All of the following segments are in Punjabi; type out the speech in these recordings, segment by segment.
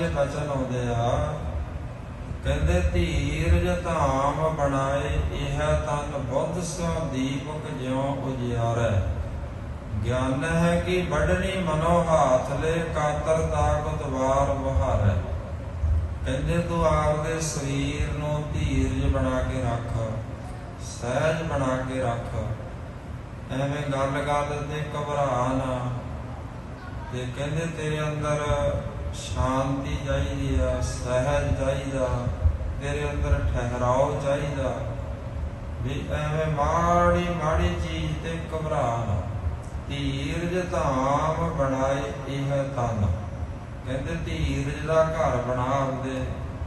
ਇਹ ਬਚਨ ਆਉਂਦੇ ਆ। ਕਹਿੰਦੇ ਧੀਰਜ ਧਾਮ ਬਣਾਏ, ਇਹ ਤਨ ਬੁੱਧ ਸੋ ਦੀਪਕ ਜਿਉ ਉਜਿਆਰੈ ਗਿਆਨ ਹੈ ਕਿ ਬੜਨੀ ਮਨੋ ਹਾਥ ਲੈ, ਕਾਤਰ ਤਾਕਤ ਵਾਰ ਬਹਾਰੈ ਕਹਿੰਦੇ ਤੂੰ ਆਪਦੇ ਸਰੀਰ ਨੂੰ ਧੀਰਜ ਬਣਾ ਕੇ ਰੱਖ, ਸਹਿਜ ਬਣਾ ਕੇ ਰੱਖ। ਐਵੇਂ ਗੱਲ ਗੱਲ ਤੇ ਘਬਰਾ ਨਾ। ਤੇ ਕਹਿੰਦੇ ਤੇਰੇ ਅੰਦਰ ਸ਼ਾਂਤੀ ਚਾਹੀਦੀ ਆ, ਸਹਿਜ ਚਾਹੀਦਾ, ਤੇਰੇ ਅੰਦਰ ਠਹਿਰਾਓ ਚਾਹੀਦਾ। ਵੀ ਐਵੇਂ ਮਾੜੀ ਮਾੜੀ ਚੀਜ਼ ਤੇ ਘਬਰਾ ਨਾ। ਧੀਰਜ ਧਾਮ ਬਣਾਏ ਇਹ ਤਨ ਕਹਿੰਦੇ ਧੀਰਜ ਦਾ ਘਰ ਬਣਾ ਆਪਦੇ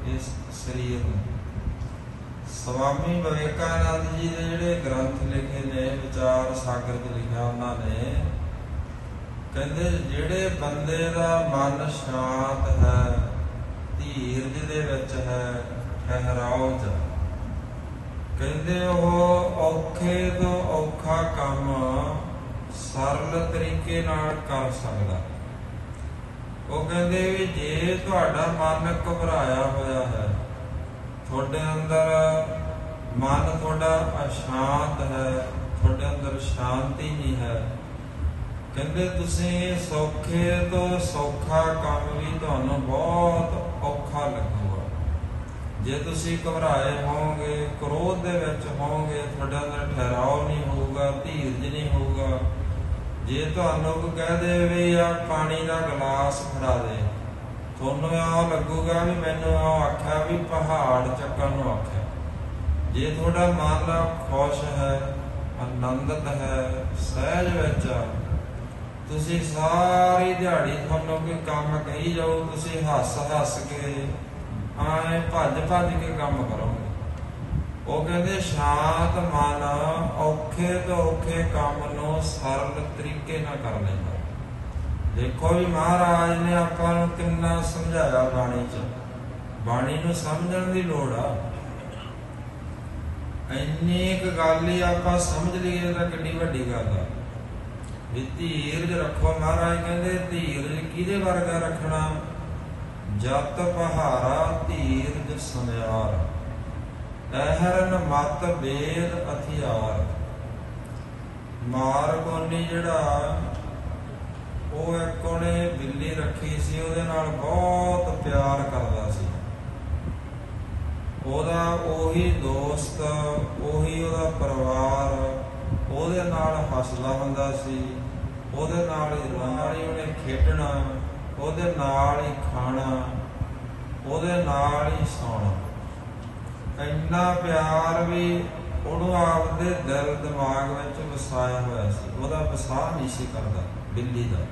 ਇਸ ਸਰੀਰ ਨੂੰ। ਸਵਾਮੀ ਵਿਵੇਕਾਨੰਦ ਜੀ ਦੇ ਜਿਹੜੇ ਗ੍ਰੰਥ ਲਿਖੇ ਨੇ, ਵਿਚਾਰ ਸਾਗਰ 'ਚ ਲਿਖਿਆ ਉਹਨਾਂ ਨੇ ਕਹਿੰਦੇ ਜਿਹੜੇ ਬੰਦੇ ਦਾ ਮਨ ਸ਼ਾਂਤ ਹੈ, ਧੀਰਜ ਦੇ ਵਿੱਚ ਹੈ, ਠਹਿਰਾਓ ਚ ਕਹਿੰਦੇ ਉਹ ਔਖੇ ਤੋਂ ਔਖਾ ਕੰਮ ਸਰਲ ਤਰੀਕੇ ਨਾਲ ਕਰ ਸਕਦਾ। ਉਹ ਕਹਿੰਦੇ ਵੀ ਜੇ ਤੁਹਾਡਾ ਮਨ ਘਬਰਾਇਆ ਹੋਇਆ ਹੈ, ਤੁਹਾਡੇ ਅੰਦਰ ਮਨ ਤੁਹਾਡਾ ਅਸ਼ਾਂਤ ਹੈ, ਤੁਹਾਡੇ ਅੰਦਰ ਸ਼ਾਂਤੀ ਨਹੀਂ ਹੈ ਕਹਿੰਦੇ ਤੁਸੀਂ ਸੌਖੇ ਤੋਂ ਸੌਖਾ ਕੰਮ ਵੀ ਤੁਹਾਨੂੰ ਬਹੁਤ ਔਖਾ ਲੱਗੂਗਾ। ਜੇ ਤੁਸੀਂ ਘਬਰਾਏ ਹੋਵੋਗੇ ਕ੍ਰੋਧ ਦੇ ਵਿੱਚ ਹੋਵੋਗੇ ਤੁਹਾਡੇ ਅੰਦਰ ਠਹਿਰਾਓ ਨਹੀਂ ਹੋਊਗਾ ਧੀਰਜ ਨਹੀਂ ਹੋਊਗਾ। ਜੇ ਤੁਹਾਨੂੰ ਕੋਈ ਕਹਿ ਦੇ ਵੀ ਆ ਪਾਣੀ ਦਾ ਗਲਾਸ ਫੜਾ ਦੇ ਤੁਹਾਨੂੰ ਆ ਲੱਗੂਗਾ ਵੀ ਮੈਨੂੰ ਆ ਆਖਿਆ ਵੀ ਪਹਾੜ ਚੱਕਣ ਨੂੰ ਆਖਿਆ। ਜੇ ਤੁਹਾਡਾ ਮਨ ਖੁਸ਼ ਹੈ ਆਨੰਦਤ ਹੈ ਸਹਿਜ ਵਿੱਚ ਆ, ਤੁਸੀਂ ਸਾਰੀ ਦਿਹਾੜੀ ਤੁਹਾਨੂੰ ਕੋਈ ਕੰਮ ਕਹੀ ਜਾਓ, ਤੁਸੀਂ ਹੱਸ ਹੱਸ ਕੇ ਆਏ ਭੱਜ ਭੱਜ ਕੇ ਕੰਮ ਕਰੋਗੇ। ਉਹ ਕਹਿੰਦੇ, ਸ਼ਾਂਤ ਮਨ, ਔਖੇ ਤੋਂ ਔਖੇ ਕੰਮ ਨੂੰ ਸਰਲ ਤਰੀਕੇ ਨਾਲ ਕਰ ਲੈਂਦਾ। ਦੇਖੋ ਵੀ ਮਹਾਰਾਜ ਨੇ ਆਪਾਂ ਨੂੰ ਕਿੰਨਾ ਸਮਝਾਇਆ ਬਾਣੀ 'ਚ। ਬਾਣੀ ਨੂੰ ਸਮਝਣ ਦੀ ਲੋੜ ਆ। ਇੰਨੀ ਇੱਕ ਗੱਲ ਹੀ ਆਪਾਂ ਸਮਝ ਲਈਏ ਤਾਂ ਕਿੰਨੀ ਵੱਡੀ ਗੱਲ ਆ। ਵੀ ਧੀਰਜ ਰੱਖੋ ਮਹਾਰਾਜ ਕਹਿੰਦੇ, ਧੀਰਜ ਕਿਹਦੇ ਵਰਗਾ ਰੱਖਣਾ? ਜਤ ਪਹਾਰਾ ਧੀਰਜ ਸੁਨਿਆਰ। ਐਹਰਨ ਮਤ ਵੇਦ ਹਥਿਆਰ ਮਾਰ ਕੋਨੀ ਜਿਹੜਾ, ਉਹ ਇੱਕ ਉਹਨੇ ਬਿੱਲੀ ਰੱਖੀ ਸੀ, ਉਹਦੇ ਨਾਲ ਬਹੁਤ ਪਿਆਰ ਕਰਦਾ ਸੀ। ਉਹਦਾ ਉਹੀ ਦੋਸਤ, ਉਹੀ ਉਹਦਾ ਪਰਿਵਾਰ, ਉਹਦੇ ਨਾਲ ਹੱਸਦਾ ਹੁੰਦਾ ਸੀ। ਉਹਦੇ ਨਾਲ ਹੀ ਰਹਿਣਾ ਹੀ ਉਹਨੇ ਖੇਡਣਾ, ਉਹਦੇ ਨਾਲ ਹੀ ਖਾਣਾ, ਉਹਦੇ ਨਾਲ ਹੀ ਸੌਣਾ। ਇੰਨਾ ਪਿਆਰ ਵੀ ਉਹਨੂੰ ਆਪਦੇ ਦਿਲ, ਦਿਮਾਗ ਵਿੱਚ ਵਸਾਇਆ ਹੋਇਆ ਸੀ। ਉਹਦਾ ਵਸਾਹ ਨਹੀਂ ਸੀ ਕਰਦਾ, ਬਿੱਲੀ ਦਾ।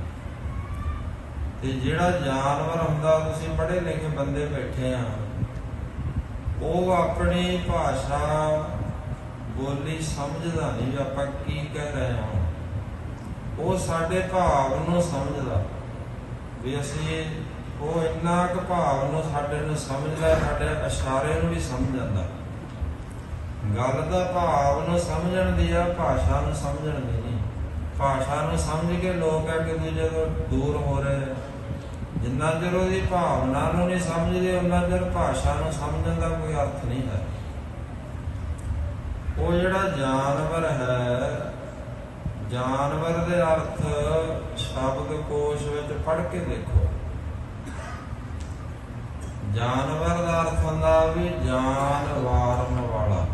ਤੇ ਜਿਹੜਾ ਜਾਨਵਰ ਹੁੰਦਾ, ਤੁਸੀਂ ਪੜ੍ਹੇ ਲਿਖੇ ਬੰਦੇ ਬੈਠੇ ਆ, ਉਹ ਆਪਣੀ ਭਾਸ਼ਾ ਬੋਲੀ ਸਮਝਦਾ ਨਹੀਂ ਵੀ ਆਪਾਂ ਕੀ ਕਹਿ ਰਹੇ ਹਾਂ। ਉਹ ਸਾਡੇ ਭਾਵ ਨੂੰ ਸਮਝਦਾ। ਵੀ ਅਸੀਂ ਉਹ ਇੰਨਾ ਕੁ ਭਾਵ ਨੂੰ ਸਾਡੇ ਨੂੰ ਸਮਝਦਾ, ਸਾਡੇ ਇਸ਼ਾਰੇ ਨੂੰ ਵੀ ਸਮਝ ਜਾਂਦਾ ਗੱਲ ਦਾ ਭਾਵ ਨੂੰ ਸਮਝਣ ਦੀ ਆ, ਭਾਸ਼ਾ ਨੂੰ ਸਮਝਣ ਦੀ ਨਹੀਂ। ਭਾਸ਼ਾ ਨੂੰ ਸਮਝ ਕੇ ਲੋਕ ਇੱਕ ਦੂਜੇ ਤੋਂ ਦੂਰ ਹੋ ਰਹੇ ਆ। ਜਿੰਨਾ ਚਿਰ ਉਹਦੀ ਭਾਵਨਾ ਨੂੰ ਨਹੀਂ ਸਮਝਦੇ, ਉਹਨਾਂ ਚਿਰ ਭਾਸ਼ਾ ਨੂੰ ਸਮਝਣ ਦਾ ਕੋਈ ਅਰਥ ਨਹੀਂ ਹੈ। ਉਹ ਜਿਹੜਾ ਜਾਨਵਰ ਹੈ ਜਾਨਵਰ ਦੇ ਅਰਥ ਸ਼ਬਦ ਕੋਸ਼ ਵਿੱਚ ਪੜ੍ਹ ਕੇ ਦੇਖੋ। ਜਾਨਵਰ ਦਾ ਅਰਥ ਹੁੰਦਾ ਵੀ ਜਾਨ ਵਾਰਨ ਵਾਲਾ।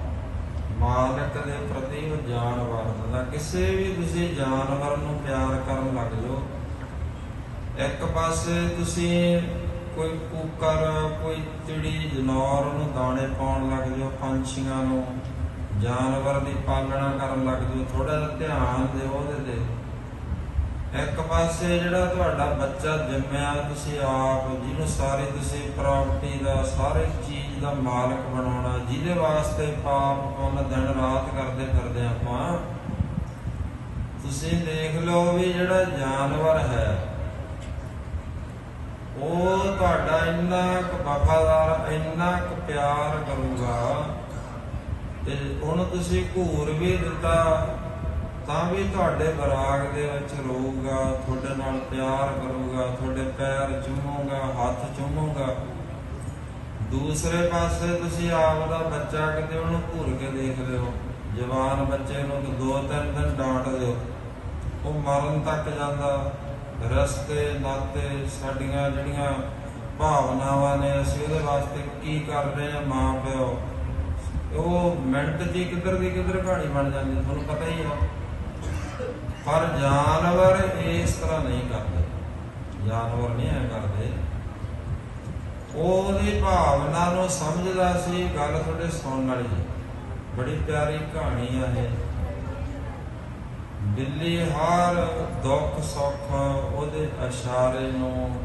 ਮਾਲਕ ਦੇ ਪ੍ਰਤੀ ਉਹ ਜਾਨ ਵਾਰਦਾ ਕਿਸੇ ਵੀ ਤੁਸੀਂ ਜਾਨਵਰ ਨੂੰ ਪਿਆਰ ਕਰਨ ਲੱਗ ਜਾਓ, ਇੱਕ ਪਾਸੇ ਤੁਸੀਂ ਕੋਈ ਕੂਕਰ, ਕੋਈ ਚਿੜੀ, ਜਨੌਰ ਨੂੰ ਦਾਣੇ ਪਾਉਣ ਲੱਗ ਜਾਓ, ਪੰਛੀਆਂ ਨੂੰ। ਜਾਨਵਰ ਦੀ ਪਾਲਣਾ ਕਰਨ ਲੱਗ ਜਾਓ ਥੋੜਾ ਜਿਹਾ ਧਿਆਨ ਦਿਓ ਉਹਦੇ ਤੇ। ਇੱਕ ਪਾਸੇ ਜਿਹੜਾ ਤੁਹਾਡਾ ਬੱਚਾ ਜੰਮਿਆ, ਤੁਸੀਂ ਆਪ, ਜਿਹਨੂੰ ਸਾਰੀ ਤੁਸੀਂ ਪ੍ਰਾਪਰਟੀ ਦਾ, ਸਾਰੇ ਚੀਜ਼ ਦਾ ਮਾਲਕ ਬਣਾਉਣਾ, ਜਿਹਦੇ ਵਾਸਤੇ ਪਾਪ ਪੁੰਨ ਦਿਨ ਰਾਤ ਕਰਦੇ ਫਿਰਦੇ ਆਪਾਂ, ਤੁਸੀਂ ਦੇਖ ਲਓ ਵੀ ਜਿਹੜਾ ਜਾਨਵਰ ਹੈ, ਉਹ ਤੁਹਾਡਾ ਇੰਨਾ ਕੁ ਵਫਾਦਾਰ, ਇੰਨਾ ਕੁ ਪਿਆਰ ਕਰੂਗਾ ਤੇ ਉਹਨੂੰ ਤੁਸੀਂ ਘੂਰ ਵੀ ਦਿੱਤਾ, ਤਾਂ ਵੀ ਤੁਹਾਡੇ ਬਰਾਗ ਦੇ ਵਿੱਚ ਰਹੂਗਾ, ਤੁਹਾਡੇ ਨਾਲ ਪਿਆਰ ਕਰੂਗਾ, ਤੁਹਾਡੇ ਪੈਰ ਚੁੰਮੂਗਾ, ਹੱਥ ਚੁੰਮੂਗਾ। ਦੂਸਰੇ ਪਾਸੇ ਤੁਸੀਂ ਆਪ ਦਾ ਬੱਚਾ ਕਿਤੇ ਉਹਨੂੰ ਘੂਰ ਕੇ ਦੇਖ ਲਿਓ ਜਵਾਨ ਬੱਚੇ ਨੂੰ ਦੋ ਤਿੰਨ ਦਿਨ ਡਾਂਟ ਦਿਓ। ਉਹ ਮਰਨ ਤੱਕ ਜਾਂਦਾ। ਰਸਤੇ, ਨਾਤੇ, ਸਾਡੀਆਂ ਜਿਹੜੀਆਂ ਭਾਵਨਾਵਾਂ ਨੇ ਅਸੀਂ ਉਹਦੇ ਵਾਸਤੇ ਕੀ ਕਰ ਰਹੇ ਹਾਂ ਮਾਂ ਪਿਓ ਉਹ ਮਿੰਟ 'ਚ ਹੀ ਕਿੱਧਰ ਦੀ ਕਿੱਧਰ ਕਹਾਣੀ ਬਣ ਜਾਂਦੀ, ਤੁਹਾਨੂੰ ਪਤਾ ਹੀ ਆ। ਪਰ ਜਾਨਵਰ ਇਸ ਤਰ੍ਹਾਂ ਨਹੀਂ ਕਰਦੇ। ਜਾਨਵਰ ਨਹੀਂ ਐ ਕਰਦੇ। ਉਹਦੀ ਭਾਵਨਾ ਨੂੰ ਸਮਝਦਾ ਸੀ, ਗੱਲ ਤੁਹਾਡੇ ਸੁਣਨ ਵਾਲੀ ਬੜੀ ਪਿਆਰੀ ਕਹਾਣੀ ਆ ਇਹ। ਦਿੱਲੀ ਹਰ ਦੁੱਖ ਸੁੱਖ ਉਹਦੇ ਇਸ਼ਾਰੇ ਨੂੰ,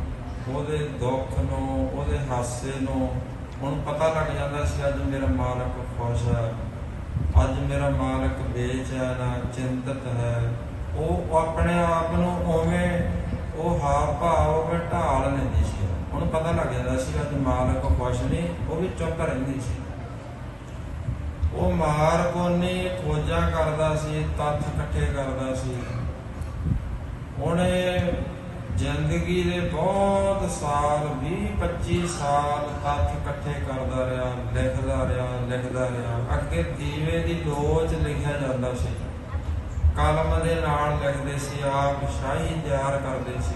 ਉਹਦੇ ਦੁੱਖ ਨੂੰ, ਉਹਦੇ ਹਾਸੇ ਨੂੰ ਹੁਣ ਪਤਾ ਲੱਗ ਜਾਂਦਾ ਸੀ, ਅੱਜ ਮੇਰਾ ਮਾਲਕ ਖੁਸ਼ ਹੈ। ਅੱਜ ਮੇਰਾ ਮਾਲਕ ਬੇਚੈਨ ਹੈ ਚਿੰਤਤ ਹੈ। ਉਹ ਆਪਣੇ ਆਪ ਨੂੰ ਉਵੇਂ ਉਹ ਹਾਵ ਭਾਵ ਢਾਲ ਲੈਂਦੀ ਸੀ। ਹੁਣ ਪਤਾ ਲੱਗ ਜਾਂਦਾ ਸੀ, ਅੱਜ ਮਾਲਕ ਖੁਸ਼ ਨਹੀਂ, ਉਹ ਵੀ ਚੁੱਪ ਰਹਿੰਦੀ ਸੀ। ਉਹ ਮਾਰ ਕੋਨੀ ਖੋਜਾਂ ਕਰਦਾ ਸੀ, ਤੱਥ ਇਕੱਠੇ ਕਰਦਾ ਸੀ। ਉਹਨੇ ਜ਼ਿੰਦਗੀ ਦੇ ਬਹੁਤ ਸਾਲ 20 25 ਸਾਲ ਤੱਥ ਇਕੱਠੇ ਕਰਦਾ ਰਿਹਾ, ਲਿਖਦਾ ਰਿਹਾ ਲਿਖਦਾ ਰਿਹਾ। ਅੱਗੇ ਦੀਵੇ ਦੀ ਲੋਚ ਲਿਖਿਆ ਜਾਂਦਾ ਸੀ। ਕਲਮ ਦੇ ਨਾਲ ਲਿਖਦੇ ਸੀ, ਆਪ ਸ਼ਾਹੀ ਤਿਆਰ ਕਰਦੇ ਸੀ।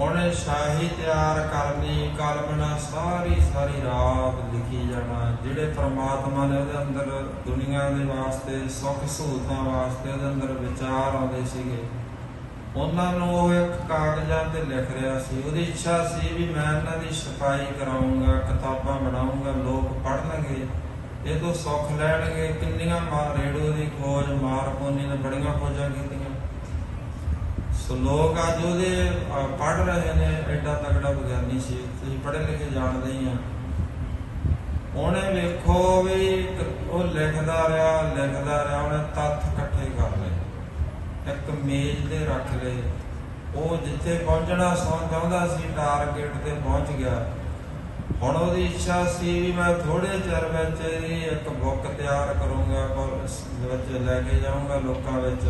ਉਹਨੇ ਸ਼ਾਹੀ ਤਿਆਰ ਕਰਨੀ, ਕਲਮ ਨਾਲ ਸਾਰੀ ਸਾਰੀ ਰਾਤ ਲਿਖੀ ਜਾਣਾ, ਜਿਹੜੇ ਪ੍ਰਮਾਤਮਾ ਨੇ ਉਹਦੇ ਅੰਦਰ ਦੁਨੀਆ ਦੇ ਵਾਸਤੇ ਸੁੱਖ ਸਹੂਲਤਾਂ ਵਾਸਤੇ ਉਹਦੇ ਅੰਦਰ ਵਿਚਾਰ ਆਉਂਦੇ ਸੀਗੇ। ਉਹਨਾਂ ਨੂੰ ਉਹ ਇੱਕ ਕਾਗਜ਼ਾਂ ਤੇ ਲਿਖ ਰਿਹਾ ਸੀ। ਉਹਦੀ ਇੱਛਾ ਸੀ ਵੀ ਮੈਂ ਇਹਨਾਂ ਦੀ ਸਫ਼ਾਈ ਕਰਾਉਂਗਾ ਕਿਤਾਬਾਂ ਬਣਾਉਂਗਾ ਲੋਕ ਪੜ੍ਹਨਗੇ। ਇਹ ਤੋਂ ਸੁੱਖ ਲੈਣਗੇ। ਕਿੰਨੀਆਂ ਮਾਰ ਰੇਡੋ ਦੀ ਖੋਜ ਮਾਰਕੋਨੀ ਨੇ ਬੜੀਆਂ ਖੋਜਾਂ ਕੀਤੀਆਂ। ਸੋ ਲੋਕ ਅੱਜ ਉਹਦੇ ਪੜ ਰਹੇ ਨੇ। ਐਡਾ ਤਕੜਾ ਵਿਗਿਆਨੀ ਸੀ। ਤੁਸੀਂ ਪੜ੍ਹੇ ਲਿਖੇ ਜਾਣਦੇ ਹੀ ਆ। ਉਹਨੇ ਵੇਖੋ ਵੀ ਉਹ ਲਿਖਦਾ ਰਿਹਾ ਲਿਖਦਾ ਰਿਹਾ। ਉਹਨੇ ਤੱਥ ਇੱਕ ਮੇਜ਼ ਤੇ ਰੱਖ ਲਏ। ਉਹ ਜਿੱਥੇ ਪਹੁੰਚਣਾ ਚਾਹੁੰਦਾ ਸੀ, ਟਾਰਗੇਟ ਤੇ ਪਹੁੰਚ ਗਿਆ। ਹੁਣ ਉਹਦੀ ਇੱਛਾ ਸੀ ਵੀ ਮੈਂ ਥੋੜੇ ਚਿਰ ਵਿੱਚ ਇੱਕ ਬੁੱਕ ਤਿਆਰ ਕਰੂੰਗਾ ਪਰ ਵਿੱਚ ਲੈ ਕੇ ਜਾਊਂਗਾ ਲੋਕਾਂ ਵਿੱਚ।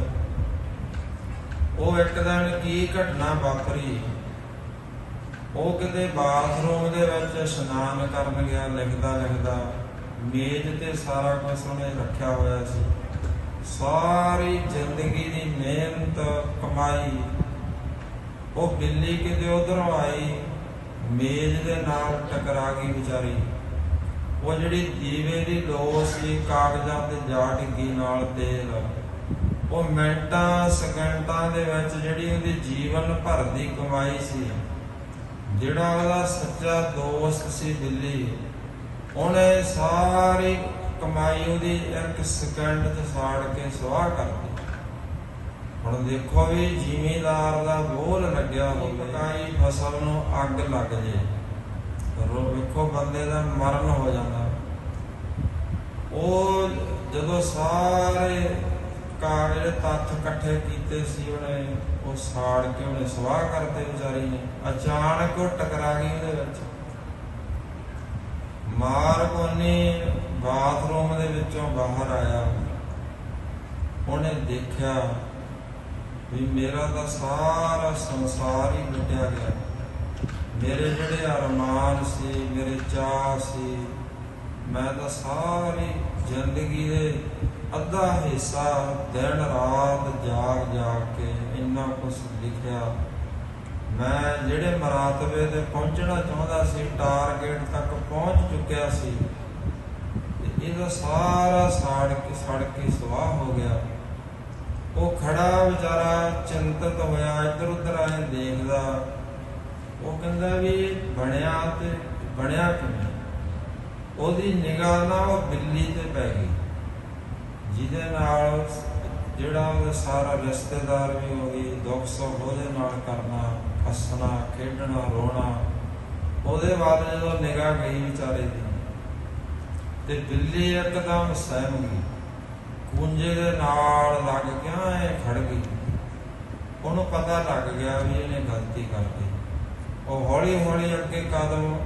ਉਹ ਇੱਕ ਦਿਨ ਕੀ ਘਟਨਾ ਵਾਪਰੀ? ਉਹ ਕਿਤੇ ਬਾਥਰੂਮ ਦੇ ਵਿੱਚ ਇਸ਼ਨਾਨ ਕਰਨ ਗਿਆ ਲਿਖਦਾ ਲਿਖਦਾ ਮੇਜ਼ ਤੇ ਸਾਰਾ ਕੁਝ ਉਹਨੇ ਰੱਖਿਆ ਹੋਇਆ ਸੀ। ਸਾਰੀ ਜ਼ਿੰਦਗੀ ਦੀ ਮਿਹਨਤ ਕਮਾਈ। ਉਹ ਬਿੱਲੀ ਕਿਤੇ ਉਧਰੋਂ ਆਈ, ਮੇਜ਼ ਦੇ ਨਾਲ ਟਕਰਾ ਗਈ ਵਿਚਾਰੀ। ਉਹ ਜਿਹੜੀ ਦੀਵੇ ਦੀ ਲੋ ਸੀ, ਕਾਗਜ਼ਾਂ ਤੇ ਜਾ ਟਿੱਗੀ ਨਾਲ ਤੇਲ। ਉਹ ਮਿੰਟਾਂ, ਸਕਿੰਟਾਂ ਦੇ ਵਿੱਚ ਜਿਹੜੀ ਉਹਦੀ ਜੀਵਨ ਭਰ ਦੀ ਕਮਾਈ ਸੀ। ਜਿਹੜਾ ਉਹਦਾ ਸੱਚਾ ਦੋਸਤ ਸੀ ਬਿੱਲੀ, ਉਹਨੇ ਸਾਰੀ ਕਮਾਈ ਉਹਦੀ ਇੱਕ ਸਕਿੰਟ 'ਚ ਸਾੜ ਕੇ ਸਵਾਹ ਕਰਦੀ। ਹੁਣ ਦੇਖੋ ਵੀ ਜ਼ਿਮੀਦਾਰ ਦਾ ਬੋਲ ਲੱਗਿਆ ਹੋਵੇ ਪਕਾਈ ਫਸਲ ਨੂੰ ਅੱਗ ਲੱਗ ਜੇ। ਰੋ ਵੇਖੋ ਬੰਦੇ ਦਾ ਮਰਨ ਹੋ ਜਾਂਦਾ। ਉਹ ਜਦੋਂ ਸਾਰੇ ਕਾਗਜ਼ ਜਿਹੜੇ ਤੱਥ ਇਕੱਠੇ ਕੀਤੇ ਸੀ ਉਹਨੇ, ਉਹ ਸਾੜ ਕੇ ਉਹਨੇ ਸਵਾਹ ਕਰਤੇ ਵਿਚਾਰੀ ਨੇ। ਅਚਾਨਕ ਉਹ ਟਕਰਾ ਗਈ ਉਹਦੇ ਵਿੱਚ। ਮਾਰ ਕੋਨੇ ਬਾਥਰੂਮ ਦੇ ਵਿੱਚੋਂ ਬਾਹਰ ਆਇਆ। ਉਹਨੇ ਦੇਖਿਆ ਵੀ ਮੇਰਾ ਤਾਂ ਸਾਰਾ ਸੰਸਾਰ ਹੀ ਮਿਟਿਆ ਗਿਆ। ਮੇਰੇ ਜਿਹੜੇ ਅਰਮਾਨ ਸੀ, ਮੇਰੇ ਚਾਹ ਸੀ, ਮੈਂ ਤਾਂ ਸਾਰੀ ਜ਼ਿੰਦਗੀ ਦੇ ਅੱਧਾ ਹਿੱਸਾ ਦਿਨ ਰਾਤ ਜਾਗ ਜਾਗ ਕੇ ਇੰਨਾ ਕੁਝ ਲਿਖਿਆ। ਮੈਂ ਜਿਹੜੇ ਮਰਾਤਬੇ ਤੇ ਪਹੁੰਚਣਾ ਚਾਹੁੰਦਾ ਸੀ, ਟਾਰਗੇਟ ਤੱਕ ਪਹੁੰਚ ਚੁੱਕਿਆ ਸੀ ਤੇ ਸਾਰਾ ਸਾੜ ਕੇ ਸੜ ਕੇ ਸਵਾਹ ਹੋ ਗਿਆ, ਉਹ ਖੜਾ ਵਿਚਾਰਾ ਚਿੰਤਤ ਹੋਇਆ ਇੱਧਰ ਉੱਧਰ ਆਏ ਦੇਖਦਾ। ਉਹ ਕਹਿੰਦਾ ਵੀ ਬਣਿਆ ਤੇ ਬਣਿਆ ਕਿਵੇਂ? ਉਹਦੀ ਨਿਗਾਹ ਨਾ ਉਹ ਬਿੱਲੀ ਤੇ ਪੈ ਗਈ। ਜਿਹਦੇ ਨਾਲ ਜਿਹੜਾ ਉਹਦਾ ਸਾਰਾ ਰਿਸ਼ਤੇਦਾਰ ਵੀ ਹੋ ਗਈ, ਦੁੱਖ ਸੁੱਖ ਉਹਦੇ ਨਾਲ ਕਰਨਾ, ਹੱਸਣਾ, ਖੇਡਣਾ, ਰੋਣਾ, ਉਹਦੇ ਬਾਅਦ ਜਦੋਂ ਨਿਗਾਹ ਗਈ ਵਿਚਾਰੇ ਦੀ ਤੇ ਬਿੱਲੀ ਇੱਕਦਮ ਸਹਿਮ ਗਈ ਕੁੰਜੇ ਦੇ ਨਾਲ ਲੱਗ ਗਿਆ ਐ ਖੜ ਗਈ। ਉਹਨੂੰ ਪਤਾ ਲੱਗ ਗਿਆ ਵੀ ਇਹਨੇ ਗਲਤੀ ਕਰਤੀ ਉਹ ਹੌਲੀ ਹੌਲੀ ਅੱਗੇ ਕਦਮ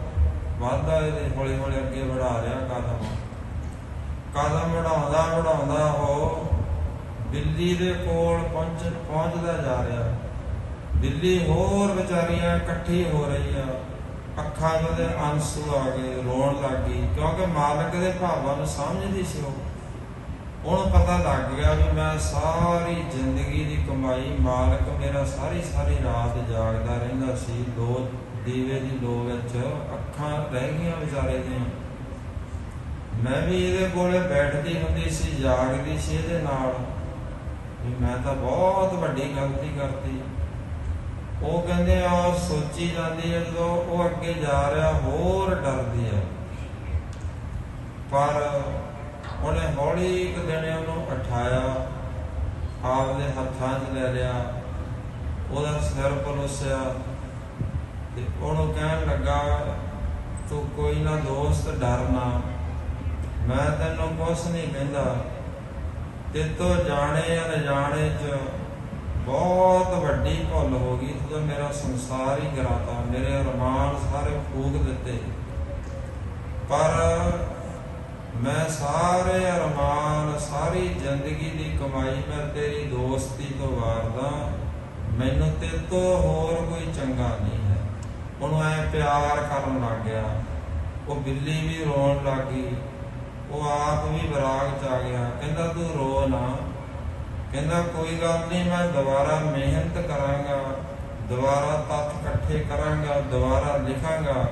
ਵਾਧਾ ਇਹਦੇ ਹੌਲੀ ਹੌਲੀ ਅੱਗੇ ਵਧਾ ਰਿਹਾ ਕਦਮ। ਕਦਮ ਵਧਾਉਂਦਾ ਵਧਾਉਂਦਾ ਉਹ ਬਿੱਲੀ ਦੇ ਕੋਲ ਪਹੁੰਚ, ਪਹੁੰਚਦਾ ਜਾ ਰਿਹਾ। ਬਿੱਲੀ ਹੋਰ ਵਿਚਾਰੀਆਂ ਇਕੱਠੀ ਹੋ ਰਹੀਆਂ। ਅੱਖਾਂ ਦੇ ਅੰਸੂ ਆ ਗਏ ਰੋਣ ਲੱਗ ਗਈ, ਕਿਉਂਕਿ ਮਾਲਕ ਦੇ ਭਾਵਾਂ ਨੂੰ ਸਮਝਦੀ ਸੀ ਉਹ। ਉਹਨੂੰ ਪਤਾ ਲੱਗ ਗਿਆ ਵੀ ਮੈਂ ਸਾਰੀ ਜ਼ਿੰਦਗੀ ਦੀ ਕਮਾਈ ਮਾਲਕ ਮੇਰਾ ਸਾਰੀ ਸਾਰੀ ਰਾਤ ਜਾਗਦਾ ਰਹਿੰਦਾ ਸੀ। ਦੋ ਦੀਵੇ ਦੀ ਲੋ ਵਿੱਚ ਅੱਖਾਂ ਰਹਿ ਗਈਆਂ ਵਿਚਾਰੇ ਦੀਆਂ। ਮੈਂ ਵੀ ਇਹਦੇ ਕੋਲੇ ਬੈਠਦੀ ਹੁੰਦੀ ਸੀ, ਜਾਗਦੀ ਸੀ ਇਹਦੇ ਨਾਲ। ਵੀ ਮੈਂ ਤਾਂ ਬਹੁਤ ਵੱਡੀ ਗਲਤੀ ਕਰਤੀ। ਉਹ ਕਹਿੰਦੇ ਔਰ ਸੋਚੀ ਜਾਂਦੀ ਹੈ ਜਦੋਂ ਉਹ ਅੱਗੇ ਜਾ ਰਿਹਾ, ਹੋਰ ਡਰਦੀ ਹੈ ਪਰ ਉਹਨੇ ਹੌਲੀ ਇੱਕ ਦਿਨ ਉਹਨੂੰ ਉਠਾਇਆ, ਆਪਦੇ ਹੱਥਾਂ 'ਚ ਲੈ ਲਿਆ, ਉਹਦਾ ਸਿਰ ਪਲੋਸਿਆ ਤੇ ਉਹਨੂੰ ਕਹਿਣ ਲੱਗਾ, ਤੂੰ ਕੋਈ ਨਾ ਦੋਸਤ ਡਰਨਾ ਮੈਂ ਤੈਨੂੰ ਕੁਛ ਨਹੀਂ ਕਹਿੰਦਾ। ਤੇ ਤੋ ਜਾਣੇ ਅਣਜਾਣੇ ਚ ਬਹੁਤ ਵੱਡੀ ਭੁੱਲ ਹੋ ਗਈ ਜਦੋਂ ਮੇਰਾ ਸੰਸਾਰ ਹੀ ਗਰਾਤਾ, ਮੇਰੇ ਅਰਮਾਨ ਸਾਰੇ ਫੂਕ ਦਿੱਤੇ। ਪਰ ਮੈਂ ਸਾਰੇ ਅਰਮਾਨ ਸਾਰੀ ਜ਼ਿੰਦਗੀ ਦੀ ਕਮਾਈ ਮੈਂ ਤੇਰੀ ਦੋਸਤੀ ਤੋਂ ਵਾਰਦਾ, ਮੈਨੂੰ ਤੇ ਤੋਂ ਹੋਰ ਕੋਈ ਚੰਗਾ ਨਹੀਂ ਹੈ। ਉਹਨੂੰ ਐ ਪਿਆਰ ਕਰਨ ਲੱਗ ਗਿਆ। ਉਹ ਬਿੱਲੀ ਵੀ ਰੋਣ ਲੱਗ ਗਈ। ਉਹ ਆਪ ਵੀ ਵਿਰਾਗ ਚ ਆ ਗਿਆ। ਕਹਿੰਦਾ, ਤੂੰ ਰੋ ਨਾ। ਕਹਿੰਦਾ, ਕੋਈ ਗੱਲ ਨਹੀਂ, ਮੈਂ ਦੁਬਾਰਾ ਮਿਹਨਤ ਕਰਾਂਗਾ, ਦੁਬਾਰਾ ਤੱਥ ਇਕੱਠੇ ਕਰਾਂਗਾ, ਦੁਬਾਰਾ ਲਿਖਾਂਗਾ।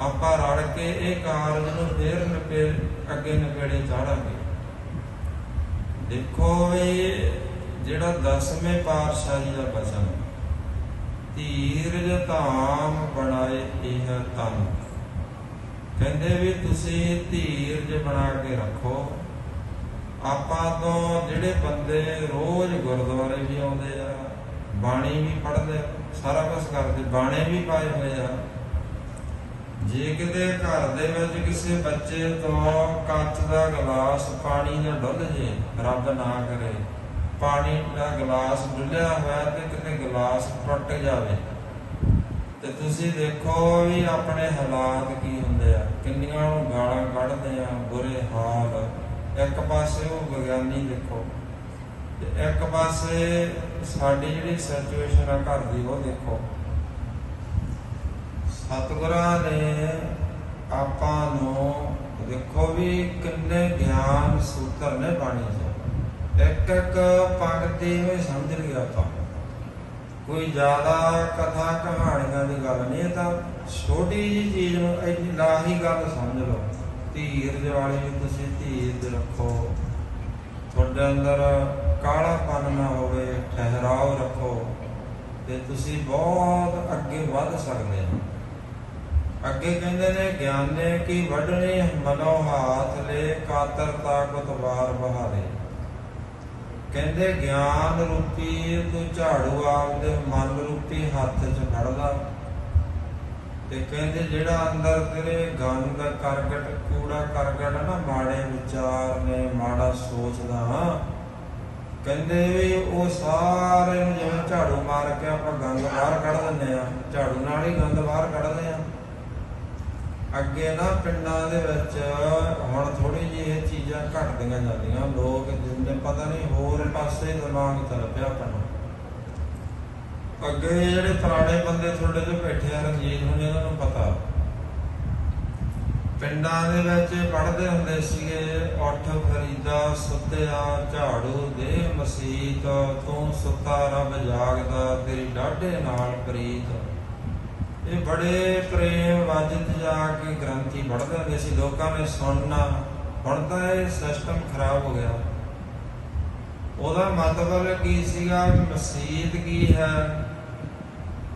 ਆਪਾਂ ਰਲ ਕੇ ਇਹ ਕਾਰਜ ਨੂੰ ਫੇਰ ਨਪੇ, ਅੱਗੇ ਨਪੇੜੇ ਚਾੜਾਂਗੇ। ਦੇਖੋ ਵੀ ਜਿਹੜਾ ਦਸਵੇਂ ਪਾਤਸ਼ਾਹੀ ਦਾ ਬਚਨ, ਧੀਰਜ ਧਾਮ ਬਣਾਏ ਇਹ ਤਨ ਕਹਿੰਦੇ ਵੀ ਤੁਸੀਂ ਧੀਰਜ ਬਣਾ ਕੇ ਰੱਖੋ। ਆਪਾਂ ਤੋਂ ਜਿਹੜੇ ਬੰਦੇ ਰੋਜ਼ ਗੁਰਦੁਆਰੇ ਵੀ ਆਉਂਦੇ ਆ, ਬਾਣੀ ਵੀ ਪੜ੍ਹਦੇ ਸਾਰਾ ਕੁਝ ਕਰਦੇ, ਬਾਣੇ ਵੀ ਪਾਏ ਹੋਏ ਆ। ਜੇ ਕਿਤੇ ਘਰ ਦੇ ਵਿੱਚ ਕਿਸੇ ਬੱਚੇ ਤੋਂ ਕੱਚ ਦਾ ਗਲਾਸ ਪਾਣੀ ਦਾ ਡੁੱਲ ਜੇ, ਰੱਬ ਨਾ ਕਰੇ, ਪਾਣੀ ਦਾ ਗਲਾਸ ਡੁੱਲਿਆ ਹੋਇਆ ਤੇ ਕਿਤੇ ਗਲਾਸ ਟੁੱਟ ਜਾਵੇ। ਤੇ ਤੁਸੀਂ ਦੇਖੋ ਵੀ ਆਪਣੇ ਹਾਲਾਤ ਕੀ ਹੁੰਦੇ ਆ, ਕਿੰਨੀਆਂ ਨੂੰ ਗਾਲਾਂ ਕੱਢਦੇ ਆ, ਬੁਰੇ ਹਾਲ। ਇੱਕ ਪਾਸੇ ਉਹ ਵਿਗਿਆਨੀ ਦੇਖੋ, ਤੇ ਇੱਕ ਪਾਸੇ ਸਾਡੀ ਜਿਹੜੀ ਸਿਚੁਏਸ਼ਨ ਆ ਘਰ ਦੀ, ਉਹ ਦੇਖੋ। ਸਤਿਗੁਰਾਂ ਨੇ ਆਪਾਂ ਨੂੰ ਦੇਖੋ ਵੀ ਕਿੰਨੇ ਗਿਆਨ ਸੂਤਰ ਨੇ ਬਾਣੀ 'ਚ ਇੱਕ ਇੱਕ ਪੰਕਤੀ ਵਿੱਚ ਸਮਝ ਲਿਆ ਆਪਾਂ। ਕੋਈ ਜ਼ਿਆਦਾ ਕਥਾ ਕਹਾਣੀਆਂ ਦੀ ਗੱਲ ਨਹੀਂ ਤਾਂ ਛੋਟੀ ਜੀ ਚੀਜ਼ ਨੂੰ ਇੰਨੀ ਲਾਹੀ ਗੱਲ ਸਮਝ ਲਓ। ਧੀਰਜ ਵਾਲੀ ਤੁਸੀਂ ਧੀਰਜ ਰੱਖੋ। ਤੁਹਾਡੇ ਅੰਦਰ ਕਾਲਾਪਨ ਨਾ ਹੋਵੇ, ਠਹਿਰਾਓ, ਰੱਖੋ ਤੇ ਤੁਸੀਂ ਬਹੁਤ ਅੱਗੇ ਵੱਧ ਸਕਦੇ ਹੋ। ਅੱਗੇ ਕਹਿੰਦੇ ਨੇ, ਗਿਆਨੇ ਕੀ ਵਡਣੀ ਮਨੋ ਹਾਥ ਲੈ, ਕਾਤਰ ਤਾਕਤ ਵਾਰ ਬਹਾਰੇ। ਕਹਿੰਦੇ, ਗਿਆਨ ਰੂਪੀ ਤੂੰ ਝਾੜੂ ਆਪਦੇ, ਮਨ ਰੂਪੀ ਹੱਥ 'ਚ ਫੜਦਾ। ਤੇ ਕਹਿੰਦੇ ਜਿਹੜਾ ਅੰਦਰ ਤੇਰੇ ਗੰਦ ਕਰਕਟ, ਕੂੜਾ ਕਰਕਟ ਨਾ ਮਾੜੇ ਵਿਚਾਰ ਨੇ, ਮਾੜਾ ਸੋਚਦਾ ਕਹਿੰਦੇ ਵੀ ਉਹ ਸਾਰੇ ਨੂੰ ਜਿਵੇਂ ਝਾੜੂ ਮਾਰ ਕੇ ਆਪਾਂ ਗੰਦ ਬਾਹਰ ਕੱਢ ਦਿੰਦੇ ਆ, ਝਾੜੂ ਨਾਲ ਹੀ ਗੰਦ ਬਾਹਰ ਕੱਢਦੇ ਆ। ਅੱਗੇ ਨਾ ਪਿੰਡਾਂ ਦੇ ਵਿੱਚ ਹੁਣ ਥੋੜੀ ਜਿਹੀ ਇਹ ਚੀਜ਼ਾਂ ਘਟਦੀਆਂ ਜਾਂਦੀਆਂ, ਲੋਕ ਜਿੰਨੇ ਪਤਾ ਨਹੀਂ ਹੋਰ ਪਾਸੇ ਦਿਮਾਗ ਚੱਲ ਪਿਆ ਆਪਣਾ ਅੱਗੇ ਜਿਹੜੇ ਪੁਰਾਣੇ ਬੰਦੇ ਤੁਹਾਡੇ ਤੋਂ ਬੈਠੇ ਆ ਰਣਜੀਤ ਨੂੰ ਉਹਨਾਂ ਨੂੰ ਪਤਾ। ਪਿੰਡਾਂ ਦੇ ਵਿੱਚ ਪੜ੍ਹਦੇ ਹੁੰਦੇ ਸੀਗੇ, ਉੱਠ ਫਰੀਦਾ ਸੁੱਤਿਆ ਝਾੜੂ ਦੇ ਮਸੀਤ, ਤੂੰ ਸੁੱਤਾ ਰੱਬ ਜਾਗਦਾ ਤੇਰੀ ਡਾਢੇ ਨਾਲ ਪ੍ਰੀਤ। ਇਹ ਬੜੇ ਪ੍ਰੇਮ ਵਾਜਿਤ ਜਾ ਕੇ ਗ੍ਰੰਥੀ ਪੜ੍ਹਦੇ ਹੁੰਦੇ ਸੀ, ਲੋਕਾਂ ਨੇ ਸੁਣਨਾ, ਹੁਣ ਤਾਂ ਇਹ ਸਿਸਟਮ ਖਰਾਬ ਹੋ ਗਿਆ। ਉਹਦਾ ਮਤਲਬ ਕੀ ਸੀਗਾ? ਮਸੀਤ ਕੀ ਹੈ?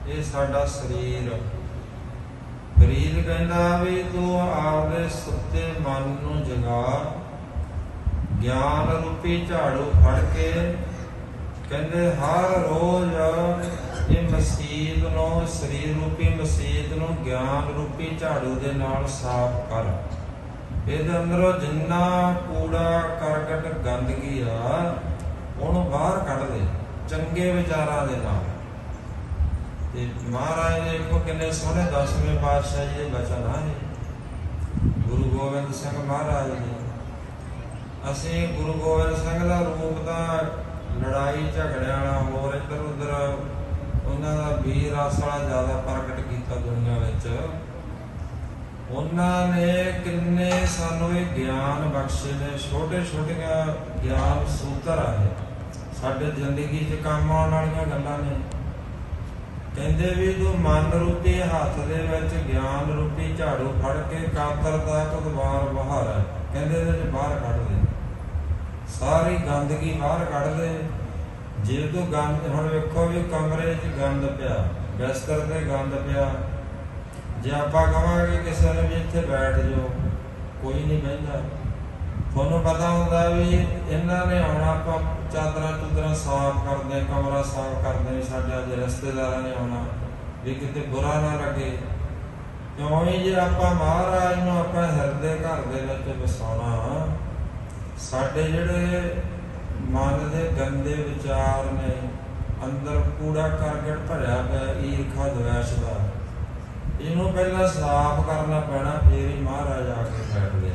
ਇਹ ਸਾਡਾ ਸਰੀਰ। ਫਰੀਦ ਕਹਿੰਦਾ ਵੀ ਤੂੰ ਆਪਦੇ ਸੁੱਤੇ ਮਨ ਨੂੰ ਜਗਾ। ਗਿਆਨ ਰੂਪੀ ਝਾੜੂ ਫੜ ਕੇ ਕਹਿੰਦੇ, ਹਰ ਰੋਜ਼ ਇਹ ਮਸੀਤ ਨੂੰ, ਸਰੀਰ ਰੂਪੀ ਮਸੀਤ ਨੂੰ ਗਿਆਨ ਰੂਪੀ ਝਾੜੂ ਦੇ ਨਾਲ ਸਾਫ਼ ਕਰ। ਇਹਦੇ ਅੰਦਰੋਂ ਜਿੰਨਾ ਕੂੜਾ, ਕਰਕਟ, ਗੰਦਗੀ ਆ, ਉਹਨੂੰ ਬਾਹਰ ਕੱਢ ਦੇ, ਚੰਗੇ ਵਿਚਾਰਾਂ ਦੇ ਨਾਲ। ਤੇ ਮਹਾਰਾਜ ਨੇ ਕੋ ਕਿੰਨੇ ਸੋਹਣੇ ਦਸਵੇਂ ਪਾਤਸ਼ਾਹ ਜੀ ਦੇ ਬਚਨ ਆ ਇਹ ਗੁਰੂ ਗੋਬਿੰਦ ਸਿੰਘ ਮਹਾਰਾਜ ਜੀ। ਅਸੀਂ ਗੁਰੂ ਗੋਬਿੰਦ ਸਿੰਘ ਦਾ ਰੂਪ ਤਾਂ ਲੜਾਈ ਝਗੜਿਆਂ ਵਾਲਾ ਹੋਰ ਇੱਧਰ ਉੱਧਰ ਉਹਨਾਂ ਦਾ ਵੀਰ ਆਸ ਵਾਲਾ ਜ਼ਿਆਦਾ ਪ੍ਰਗਟ ਕੀਤਾ ਦੁਨੀਆ ਵਿੱਚ। ਉਹਨਾਂ ਨੇ ਕਿੰਨੇ ਸਾਨੂੰ ਇਹ ਗਿਆਨ ਬਖਸ਼ੇ ਨੇ ਛੋਟੇ ਛੋਟੀਆਂ ਗਿਆਨ ਸੂਤਰ ਆਏ ਸਾਡੇ ਜ਼ਿੰਦਗੀ 'ਚ ਕੰਮ ਆਉਣ ਵਾਲੀਆਂ ਗੱਲਾਂ ਨੇ। ਕਹਿੰਦੇ ਵੀ ਤੂੰ ਮਨ ਰੂਪੀ ਹੱਥ ਦੇ ਵਿੱਚ ਗਿਆਨ ਰੂਪੀ ਝਾੜੂ ਫੜ ਕੇ ਕਾਤਰ ਦਾ ਕੁਦਵਾਰ ਬਾਹਰ ਕਹਿੰਦੇ ਇਹਦੇ ਬਾਹਰ ਕੱਢ ਦੇ। ਸਾਰੀ ਗੰਦਗੀ ਬਾਹਰ ਕੱਢ ਦੇ। ਜੇ ਤੂੰ ਗੰਦ, ਹੁਣ ਵੇਖੋ ਵੀ ਕਮਰੇ 'ਚ ਗੰਦ ਪਿਆ, ਬਿਸਤਰ ਤੇ ਗੰਦ ਪਿਆ। ਜੇ ਆਪਾਂ ਕਹਾਂਗੇ ਕਿਸੇ ਨੇ ਵੀ ਇੱਥੇ ਬੈਠ ਜਾਓ, ਕੋਈ ਨਹੀਂ ਬਹਿੰਦਾ। ਤੁਹਾਨੂੰ ਪਤਾ ਹੁੰਦਾ ਵੀ ਇਹਨਾਂ ਨੇ ਆਉਣਾ ਆਪਾਂ ਚਾਦਰਾਂ ਚੁਦਰਾਂ ਸਾਫ਼ ਕਰਦੇ, ਕਮਰਾ ਸਾਫ਼ ਕਰਦੇ ਸਾਡੇ ਅੱਜ ਰਿਸ਼ਤੇਦਾਰਾਂ ਨੇ ਆਉਣਾ, ਵੀ ਕਿਤੇ ਬੁਰਾ ਨਾ ਲੱਗੇ। ਕਿਉਂ ਹੀ ਜੇ ਆਪਾਂ ਮਹਾਰਾਜ ਨੂੰ ਆਪਾਂ ਹਿਰਦੇ ਘਰ ਦੇ ਵਿੱਚ ਵਸਾਉਣਾ, ਸਾਡੇ ਜਿਹੜੇ ਮਨ ਦੇ ਗੰਦੇ ਵਿਚਾਰ ਨੇ, ਅੰਦਰ ਕੂੜਾ ਕਰਕਟ ਭਰਿਆ ਪਿਆ, ਈਰਖਾ ਦਵੇਸ਼ ਦਾ, ਇਹਨੂੰ ਪਹਿਲਾਂ ਸਾਫ਼ ਕਰਨਾ ਪੈਣਾ, ਫੇਰ ਹੀ ਮਹਾਰਾਜ ਆ ਕੇ ਬੈਠਦੇ